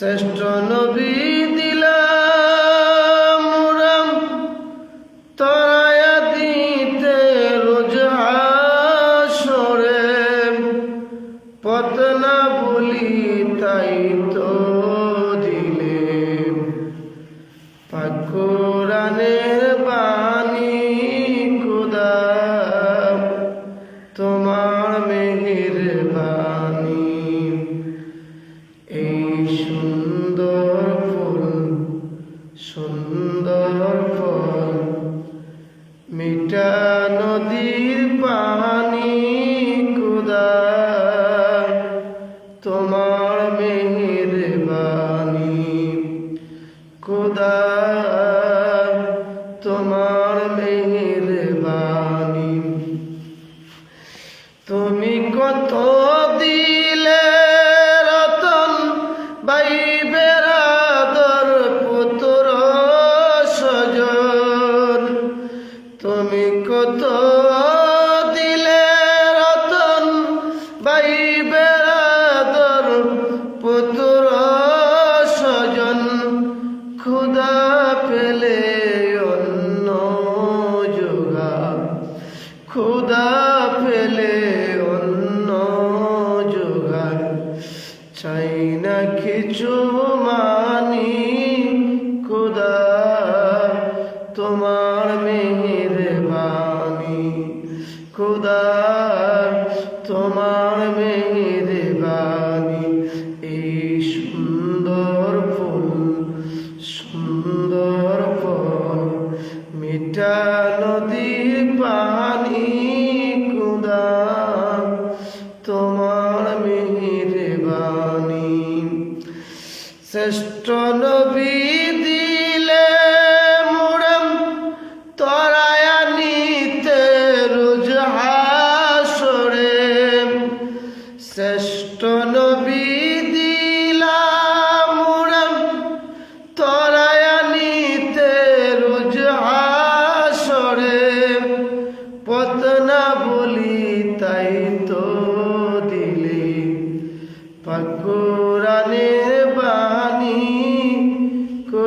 শ্রেষ্ঠ নবী দিলাম তরায়া দিতে রোজ হাসরে। বলি তাই তো দিলে। সুন্দর ফল মিঠা নদীর তোমার মেহের বাণী খুদা তোমার মেহের বাণী এই সুন্দর ফুল, সুন্দর ফল মিঠা নদীর পানি। কুদা তোমার মেহের বাণী শ্রেষ্ঠ নবী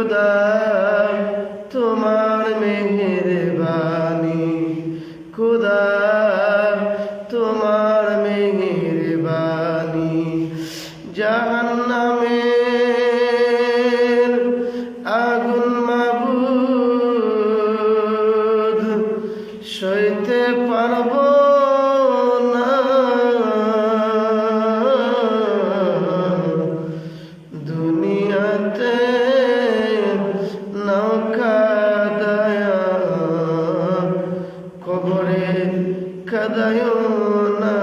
খুদা তোমার মেহের বাণী খুদা তোমার মেহের বাণী কাদায় না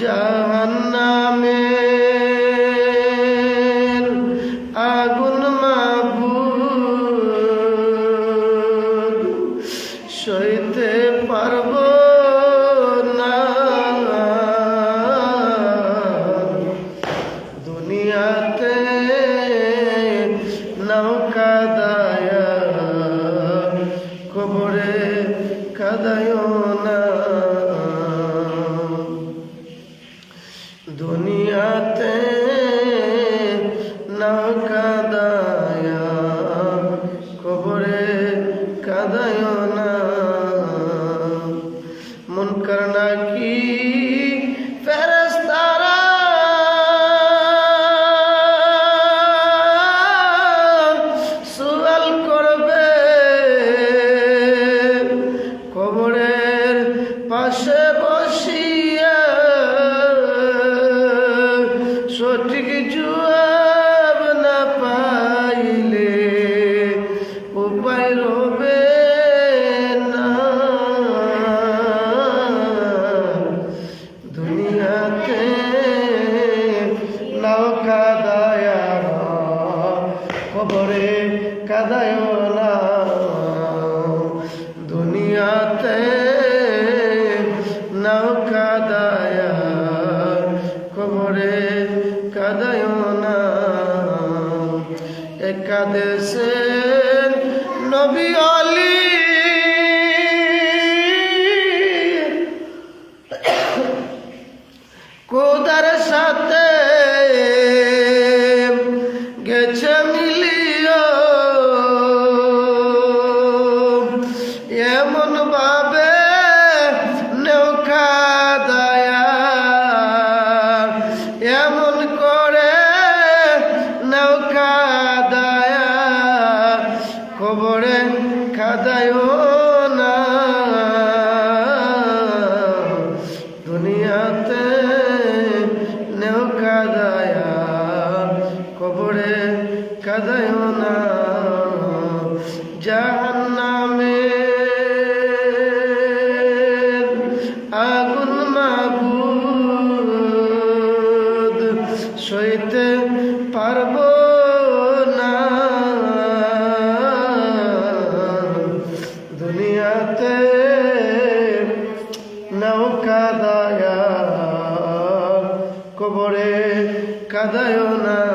জাহান্নামের আগুন মাবুদ সইতে পারব না। দুনিয়াতে খবরে কাদায় দুনিয়াতে নাও কাদায় খবরে কাদায় না একাদেশে যায় না। দুনিয়াতে নেও কাদায় কবরে কাদায় দুনিয়াতে নৌকা দায়া কবরে কাদায় না